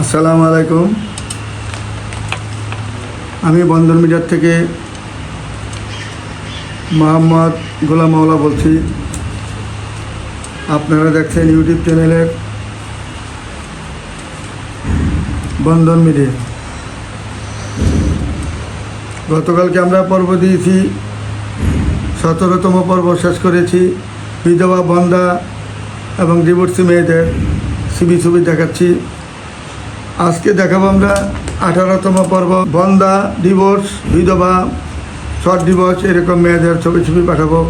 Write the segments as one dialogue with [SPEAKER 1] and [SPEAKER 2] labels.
[SPEAKER 1] আসসালামু আলাইকুম। আমি বন্ধন মিডিয়ার থেকে মোহাম্মদ গোলাম মাওলা বলছি। আপনারা দেখছেন ইউটিউব চ্যানেলের বন্ধন মিডিয়া গতকালকে আমরা পর্ব দিয়েছি, সতেরোতম পর্ব শেষ করেছি। বিধবা বন্ধা এবং ডিভোর্সি মেয়েদের ছবি ছবি দেখাচ্ছি। আজকে দেখাবো আমরা আঠারোতম পর্ব বন্দা ডিভোর্স বিধবা শর্ট ডিভোর্স এরকম মেয়েদের ছবি ছবি পাঠাবো।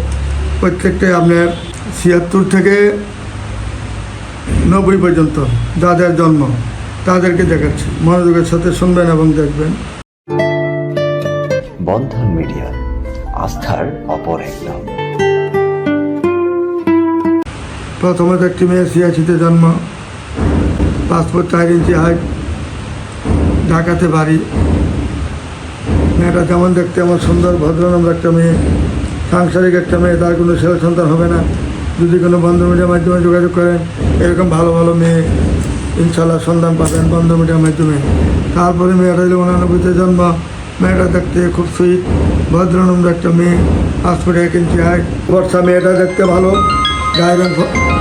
[SPEAKER 1] প্রত্যেকটাই আপনার ছিয়াত্তর থেকে নব্বই পর্যন্ত যাদের জন্ম তাদেরকে দেখাচ্ছি। মনোযোগের সাথে শুনবেন এবং দেখবেন।
[SPEAKER 2] বন্ধন মিডিয়া আস্থার অপর এক নাম
[SPEAKER 1] প্রথমত একটি মেয়ে ছিয়াশিতে জন্ম পাসপোর্ট চার ইঞ্চি হাইট ঢাকাতে বাড়ি। মেয়েটা যেমন দেখতে? আমার সুন্দর ভদ্রনম্র একটা মেয়ে। সাংসারিক একটা মেয়ে, তার কোনো ছেলে সন্তান হবে না। যদি কোনো বন্ধু মিডিয়ার মাধ্যমে যোগাযোগ করেন, এরকম ভালো ভালো মেয়ে ইনশাল্লাহ সন্ধান পাবেন বন্ধু মিডিয়ার মাধ্যমে। তারপরে মেয়েটা হলো উনানব্বইতে জন্ম। মেয়েটা দেখতে খুব সুইট ভদ্রনম্র একটা মেয়ে পাসপোর্ট এক ইঞ্চি হাইট বর্ষা, মেয়েটা দেখতে ভালো। গায়ের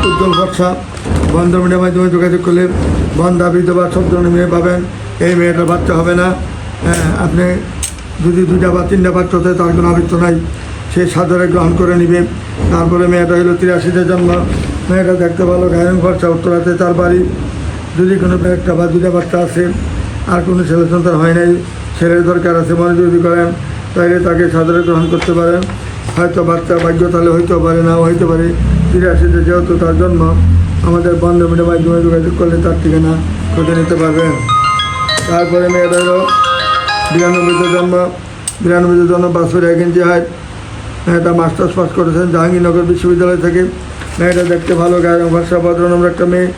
[SPEAKER 1] উজ্জ্বল ফর্সা বন্ধ মিডিয়ার মাধ্যমে যোগাযোগ করলে বন্ধা, বিধবা, সব ধরনের মেয়ে পাবেন। এই মেয়েটার বাচ্চা হবে না। হ্যাঁ আপনি যদি দুইটা বা তিনটা বাচ্চা হতে তার কোনো আবৃত্ত নাই। সে সাদরে গ্রহণ করে নিবে। তারপরে মেয়েটা হলো তিরাশিতে জন্ম। মেয়েটা দেখতে ভালো গায়ন খরচা উত্তরাতে তার বাড়ি। যদি কোনো একটা বা দুটা বাচ্চা আছে, আর কোনো ছেলে সন্তান হয় নাই, ছেলের দরকার আছে, মনে যদি করেন তাহলে তাকে সাদরে গ্রহণ করতে পারেন। হয়তো বাচ্চা ভাগ্য তাহলে হইতেও পারে, নাও হইতে পারে। তিরাশিতে যেহেতু তার জন্ম, আমাদের বন্ধ মিডিয়ার মাধ্যমে যোগাযোগ করলে তার ঠিকানা খুঁজে নিতে পারবেন। তারপরে মেয়েটা হলো বিরানব্বইতে জন্ম বিরানব্বইতে জন্ম বাসপুর এক ইঞ্চি হাইট মেয়েটা মাস্টার্স পাস করেছেন জাহাঙ্গীরনগর বিশ্ববিদ্যালয় থেকে। মেয়েটা দেখতে ভালো, গায়ের ভাষা ভদ্রনম্র একটা মেয়ে।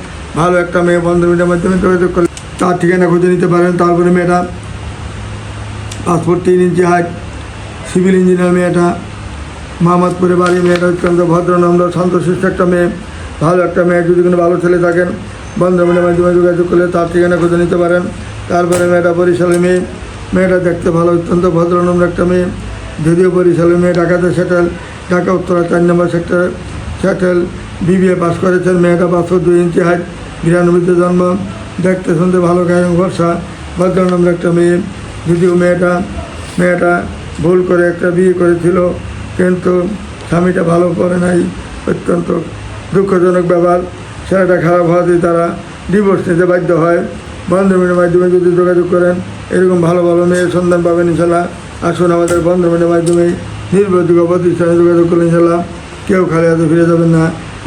[SPEAKER 1] ভালো একটা মেয়ে বন্ধ মিডিয়ার মাধ্যমে যোগাযোগ করলে তার ঠিকানা খুঁজে নিতে পারেন। তারপরে মেয়েটা পাসপোর্ট তিন ইঞ্চি হাইট সিভিল ইঞ্জিনিয়ার মেয়েটা। মোহাম্মদপুরে বাড়ি, মেয়েটা অত্যন্ত ভদ্রনম্র শান্তশিষ্ট একটা মেয়ে। ভালো একটা মেয়ে, যদি কোনো ভালো ছেলে থাকেন বন্ধুবান্ধবের মাধ্যমে যোগাযোগ করলে তার ঠিকানা খুঁজে নিতে পারেন। তারপরে মেয়েটা বরিশালের মেয়ে। মেয়েটা দেখতে ভালো, অত্যন্ত ভদ্রনম্র একটা মেয়ে। যদিও বরিশালের মেয়ে ঢাকাতে সেটেল ঢাকা, উত্তরা চার নম্বর সেক্টর সেটেল বিবিএ পাস করেছেন। মেয়েটা পাঁচশো দুই ইঞ্চি হাইট বিরানব্বইতে জন্ম। দেখতে, শুনতে ভালো গায়ে ভরসা ভদ্রনম্র একটা মেয়ে। যদিও মেয়েটা মেয়েটা ভুল করে একটা বিয়ে করেছিল, কিন্তু স্বামীটা ভালো করে নাই। অত্যন্ত দুঃখজনক ব্যাপার। ছেলেটা খারাপ হওয়াতেই তারা ডিভোর্স নিতে বাধ্য হয়। বন্ধুমিনের মাধ্যমে যদি যোগাযোগ করেন, এরকম ভালো ভালো মেয়ের সন্ধান পাবেন ইনশাল্লাহ। আসুন আমাদের বন্ধুমিনের মাধ্যমে নির্ভরযোগ্য প্রতিষ্ঠানে যোগাযোগ করলে ইনশাল্লাহ কেউ খালি হাতে ফিরে যাবেন না।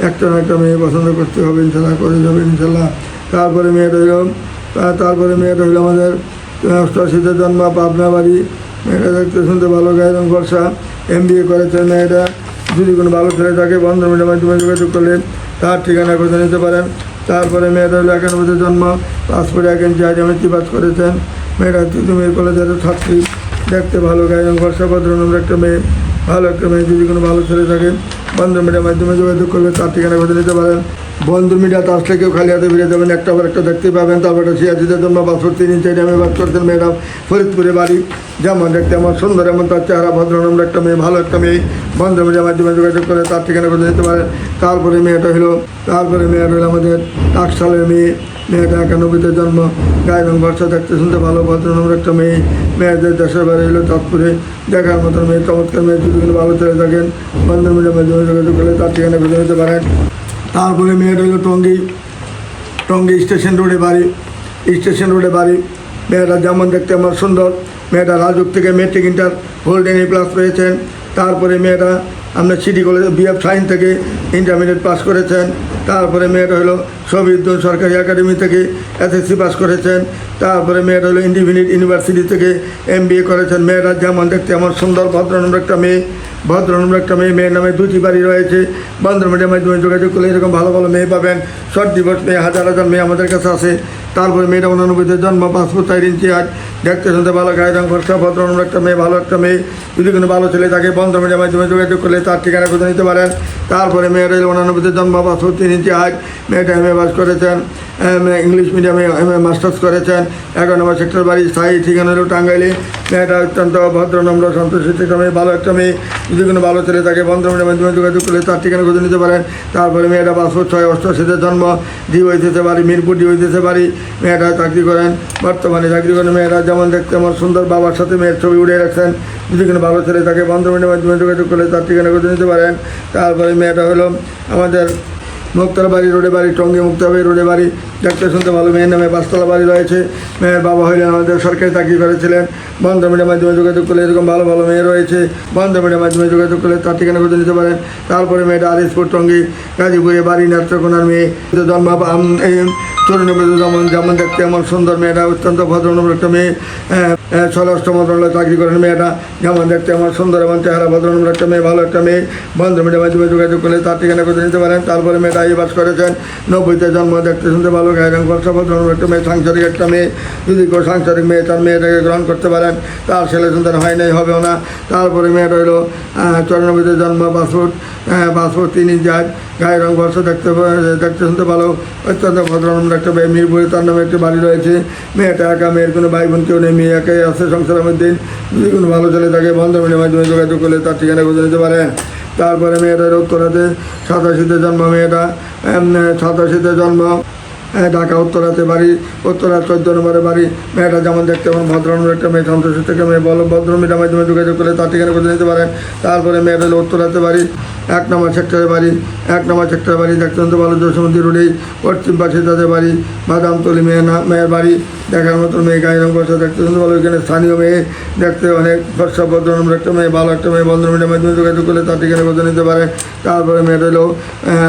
[SPEAKER 1] একটা না একটা মেয়ে পছন্দ করতে হবে ইনশাল্লাহ, করে যাবেন ইনশাল্লাহ। তারপরে মেয়েটা হইল তারপরে মেয়েটা হইল আমাদের অষ্টআশিতে জন্ম পাবনা বাড়ি মেয়েটা দেখতে শুনতে ভালো গায়ে এবং বর্ষা এম বি এ করেছেন মেয়েটা। যদি কোনো ভালো ছেলে থাকে বন্ধ মিডিয়ার মাধ্যমে যোগাযোগ করলে তার ঠিকানা খুঁজে নিতে পারেন। তারপরে মেয়েরা হলো একানব্বইতে জন্ম পাসপোর্টে ইঞ্চি আইডেন্টি পাস করেছেন। মেয়েরা তুমির কলেজের ছাত্রী, দেখতে ভালো, গায়ে বর্ষা ভদ্রনম্র একটা মেয়ে, ভালো একটা মেয়ে, যদি কোনো ভালো ছেলে থাকে বন্ধু মিডিয়ার মাধ্যমে যোগাযোগ করলে তার ঠিকানা খুঁজে নিতে পারেন। বন্ধু মিডিয়াতে আসলে কেউ খালি হাতে ফিরে যাবেন একটা পর একটা দেখতে পাবেন। তারপর একটা সিয়াসিদের জন্য বাসর তিন ইঞ্চি আমি বাস করছেন ম্যাডাম ফরিদপুরে বাড়ি। যেমন দেখতে আমার সুন্দর, এমন তার চেহারা, ভদ্রনম্র একটা মেয়ে, ভালো একটা মেয়ে। বন্ধু মিডিয়ার মাধ্যমে যোগাযোগ করে তার ঠিকানা খুঁজে নিতে পারেন। তারপরে মেয়েটা হলো, তারপরে মেয়েটা হলো আমাদের টাকশালের মেয়ে। মেয়েটা একানব্বইতে জন্ম, গায়ে রং বর্ষা, দেখতে শুনতে ভালো, ভদ্রনম্র একটা মেয়ে। মেয়েদের দেশের বাড়ি হলো চাঁদপুরে দেখার মতন মেয়ে, চমৎকার মেয়ে, যদি ভালো চলে থাকেন বন্ধু মিডিয়ার মাধ্যমে যোগাযোগ তার ঠিকানা পারেন। তারপরে মেয়েটা হলো টঙ্গি টঙ্গি স্টেশন রোডে বাড়ি, স্টেশন রোডে বাড়ি। মেয়েটা যেমন দেখতে আমার সুন্দর। মেয়েটা রাজুক থেকে মেট্রিক ইন্টার হোল্ডেন এ প্লাস পেয়েছেন। তারপরে মেয়েটা আপনার সিটি কলেজে বিএফ সাইন থেকে ইন্টারমিডিয়েট পাস করেছেন। তারপরে মেয়েটা হলো শহীদুল সরকারি একাডেমি থেকে এসএসসি পাস করেছেন। তারপরে মেয়েটা হলো ইন্ডিপেন্ডেন্ট ইউনিভার্সিটি থেকে এম করেছেন। মেয়েরা যেমন দেখতে আমার সুন্দর, ভদ্রনম্র একটা মেয়ে, ভদ্রনম্র একটা মেয়ে। মেয়ের নামে দুটি বাড়ি রয়েছে। বন্ধ মিডিয়ার মাধ্যমে যোগাযোগ করলে এরকম ভালো ভালো মেয়ে পাবেন। শর্ট দিবস মেয়ে, হাজার হাজার মেয়ে আমাদের কাছে আসে তারপরে মেয়েটা উনানব্বইতে জন্ম পাসপোর্ট চার ইঞ্চি আজ দেখতে শুনতে ভালো গায়ে রং ফর্সা, ভদ্রনম্র একটা মেয়ে, ভালো একটা মেয়ে। যদি কোনো ভালো ছেলে থাকে মিডিয়ার মাধ্যমে যোগাযোগ করলে তার ঠিকানা খুঁজে নিতে পারেন। তারপরে হলো উনানব্বইতে জন্ম বছর তিন ইঞ্চি হাইট। মেয়েটা এম এ পাস করেছেন। ইংলিশ মিডিয়ামে এম এ মাস্টার্স করেছেন। এগারো নম্বর সেক্টর বাড়ি স্থায়ী, ঠিকানা হলো টাঙ্গাইলে। মেয়েটা অত্যন্ত ভদ্র, নম্র, সন্তোষিত একটা মেয়ে ভালো একটা মেয়ে। যদি কোনো ভালো ছেলে থাকে, বন্ধ মিডিয়ার মাধ্যমে যোগাযোগ করলে তার ঠিকানা খুঁজে নিতে পারেন। তারপরে মেয়েটা পাঁচশো ছয় অষ্টআশিতে জন্ম। ডি হইতেছে বাড়ি, মিরপুর ডি হইতেছে বাড়ি। মেয়েটা চাকরি করেন। বর্তমানে চাকরি করেন। মেয়েরা যেমন দেখতে আমার সুন্দর বাবার সাথে মেয়ের ছবি উড়ে রাখছেন। যদি কোনো ভালো ছেলে তাকে বন্ধুবান্ধবের মাধ্যমে যোগাযোগ করলে তার ঠিকানা করে নিতে পারেন। তারপরে মেয়েটা হলো আমাদের মুক্তার বাড়ি, রোডে বাড়ি, টঙ্গি মুক্তাবাড়ি রোডে বাড়ি। দেখতে শুনতে ভালো, মেয়ের নামে পাঁচতলা বাড়ি রয়েছে। মেয়ের বাবা হইলেন আমাদের সরকারি চাকরি করেছিলেন। বন্ধ মিডিয়ার মাধ্যমে যোগাযোগ করলে এরকম ভালো ভালো মেয়ে রয়েছে। বন্ধ মিডিয়ার মাধ্যমে যোগাযোগ করলে তার ঠিকানা খুঁজে নিতে পারেন। তারপরে মেয়েটা আরিসপুর টঙ্গি, গাজীপুরে বাড়ি, নেত্রকোনার মেয়ে। জন্ম এই যেমন যেমন দেখতে এমন সুন্দর মেয়েটা, অত্যন্ত ভদ্রনম্র একটা মেয়ে। স্বরাষ্ট্র মন্ত্রণালয়ে চাকরি করেন মেয়েটা। যেমন দেখতে আমার সুন্দর এবং চেহারা ভদ্রনম্র একটা মেয়ে, ভালো একটা মেয়ে। বন্ধ মিডিয়ার মাধ্যমে যোগাযোগ করলে তার ঠিকানা খুঁজে নিতে পারেন। তারপরে মেয়েটা এই বাস করেছেন। নব্বইতে জন্ম দেখতে শুনতে ভালো গায়ে রঙ ফর্সা ভদ্রনম্র একটা মেয়ে সাংসারিক একটা মেয়ে। যদি কেউ সাংসারিক মেয়ে তার মেয়েটাকে গ্রহণ করতে পারেন তার ছেলে সন্তান হয় নাই হবেও না। তারপরে মেয়েটা হলো চৌরানব্বইতে জন্ম পাসপোর্ট পাসপোর্ট তিন হাইট, গায়ের রঙ বর্ষ দেখতে দেখতে শুনতে ভালো অত্যন্ত ভদ্রনম্র একটা মেয়ে মিরপুরে তার নামে একটি বাড়ি রয়েছে। মেয়েটা একা মেয়ের কোনো ভাই বোন কেউ নেই মেয়ে একাই আছে সংসারের মধ্যে। যদি কোনো ভালো ছেলে থাকে বন্ধ মিডিয়ার মাধ্যমে যোগাযোগ করলে তার ঠিকানা খুঁজে নিতে পারে তারপরে মেয়েটার করাতে সাতাশিতে জন্ম মেয়েটা সাতাশিতে জন্ম। ঢাকা উত্তরাতে বাড়ি, উত্তরা চোদ্দ নম্বরে বাড়ি। মেয়েটা যেমন দেখতে এমন ভদ্রনম্র একটা মেয়ে, সন্তোষী থেকে মেয়ে, বলো ভদ্র মিডিয়ার মাধ্যমে যোগাযোগ করলে তার ঠিকানা খুঁজে নিতে পারেন। তারপরে মেয়েটা উত্তরাতে বাড়ি, এক নম্বর সেক্টরে বাড়ি, এক নম্বর সেক্টরে বাড়ি, দেখতে ভালো জসমুদ্দি রোডেই পশ্চিম পাশে তাদের বাড়ি, বাদামতলি মেয়ে না মেয়ের বাড়ি, দেখার মতো মেয়ে, গায়ে রঙ বসে দেখতে শুনতে ভালো ওইখানে স্থানীয় মেয়ে, দেখতে অনেক ফর্সা ভদ্রনম্র একটা মেয়ে, ভালো একটা মেয়ে, বন্ধ মিডিয়ার মাধ্যমে যোগাযোগ করলে তার ঠিকানা খুঁজে নিতে পারে। তারপরে মেয়েটা হলো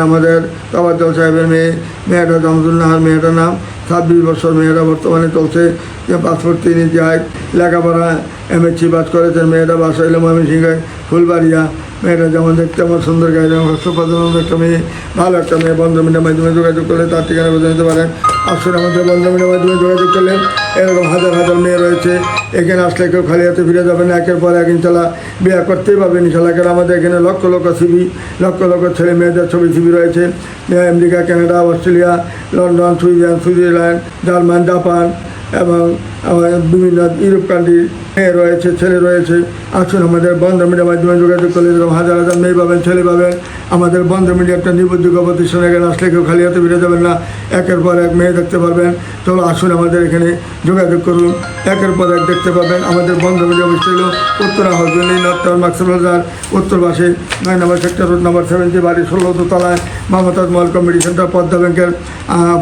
[SPEAKER 1] আমাদের তবাজ্জল সাহেবের মেয়ে, মেয়েটা জামজুল নাহার মেয়েটার নাম, ছাব্বিশ বছর মেয়েরা বর্তমানে চলছে। যে পাসপোর্ট তিনি যায়, লেখাপড়া এম এমএসসি পাস করেছেন মেয়েটা বাস এলো ময়মনসিংহে, ফুলবাড়িয়া। মেয়েটা যেমন দেখতে আমার সুন্দর গাড়ি যেমন হস্তপাদন একটা মেয়ে, ভালো একটা মেয়ে বন্ধু বন্ধমিনের মাধ্যমে যোগাযোগ করলে তার ঠিকানা বোঝা নিতে পারেন আসলে আমাদের বন্ধুবান্ধবের মাধ্যমে যোগাযোগ করলেন। এরকম হাজার হাজার মেয়ে রয়েছে। এখানে আসলে কেউ খালি হাতে ফিরে যাবে না। একের পর এক ইনশাল্লাহ বিয়ে করতেই পারবেন ইনশাল্লাহ। কারণ আমাদের এখানে লক্ষ লক্ষ সিবি লক্ষ লক্ষ ছেলে মেয়েদের ছবি সিবি রয়েছে। America, Canada, Australia, London Switzerland Switzerland, German, Japan এবং বিভিন্ন ইউরোপ মেয়ে রয়েছে, ছেলে রয়েছে। আসুন আমাদের বন্ধ মিডিয়ার মাধ্যমে যোগাযোগ করলে হাজার হাজার মেয়ে পাবেন, ছেলে পাবেন। আমাদের বন্ধ মিডিয়া একটা নির্ভরযোগ্য প্রতিষ্ঠান এখানে আসলে কেউ খালি হাতে ফিরে যাবেন না। একের পর এক মেয়ে দেখতে পারবেন। তো আসুন আমাদের এখানে যোগাযোগ করুন। একের পর এক দেখতে পাবেন। আমাদের বন্ধ মিডিয়া হলো উত্তরা হজবেন্ড নর্থ মাক্সুল বাজার। উত্তর পাশে নয় নম্বর সেক্টর রোড নম্বর সেভেন্টি বাড়ি ষোলো দোতলায় Mumtaz mall committee centre, Padma ব্যাংকের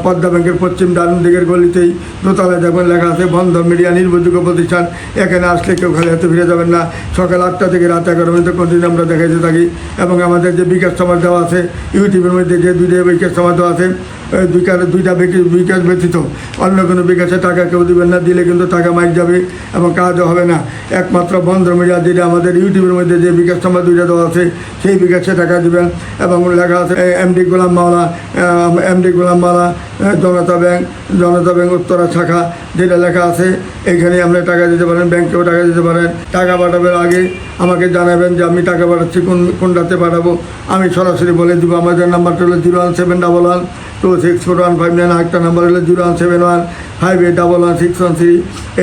[SPEAKER 1] পদ্মা ব্যাংকের পশ্চিম ডান দিকের গলিতেই দোতলায় দেখবেন লেখা আছে, বন্ধ মিডিয়া নির্ভরযোগ্য প্রতিষ্ঠান, এখানে আসলে কেউ খালি হাতে ফিরে যাবেন না। সকাল আটটা থেকে রাত এগারো পর্যন্ত কন্টিনিউ আমরা দেখাইতে থাকি। এবং আমাদের যে বিকাশ সমাজ দেওয়া আছে, ইউটিউবের মধ্যে যে দুইটা বিকাশ সমাজ দেওয়া আছে ওই দুইটার দুইটা বিক- বিকাশ ব্যতীত। অন্য কোনো বিকাশে টাকা কেউ দিবেন না, দিলে কিন্তু টাকা মাইক যাবে এবং কাজও হবে না। একমাত্র বন্ধ মিডিয়া যেটা আমাদের ইউটিউবের মধ্যে যে বিকাশ সমাজ দুইটা দেওয়া আছে, সেই বিকাশে টাকা দিবেন এবং লেখা আছে এমডি গোলাম Maola MD Golam Maola Janata bank Janata bank Uttara শাখা, যেটা লেখা আছে এখানে আপনি টাকা দিতে পারেন, ব্যাংকেও টাকা দিতে পারেন। টাকা পাঠাবার আগে, আমাকে জানাবেন যে আমি টাকা পাঠাচ্ছি, কোন, কোনটাতে পাঠাবো। আমি সরাসরি বলে দিব, আমাদের নাম্বারটা হলো zero one seven double one two six four one five nine একটা নাম্বার হলো zero one seven one five eight double one six one three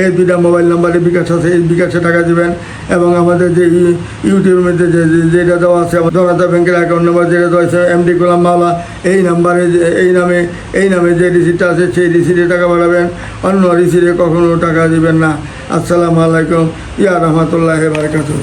[SPEAKER 1] এই দুইটা মোবাইল নাম্বারে বিকাশ আছে, এই বিকাশে টাকা দিবেন। এবং আমাদের যে ইউটিউবের মধ্যে যে যেটা দেওয়া আছে জনতা ব্যাংকের অ্যাকাউন্ট নাম্বার যেটা দেওয়া আছে এমডি গোলাম মাওলা, এই নাম্বারে এই নামে এই নামে যে রিসিটটা আছে, সেই রিসিটে টাকা পাঠাবেন। অন্য রিসিটে কখনো টাকা দিবেন না। আসসালামু আলাইকুম। ইয়া রহমতুল্লাহ বারকাতুহ।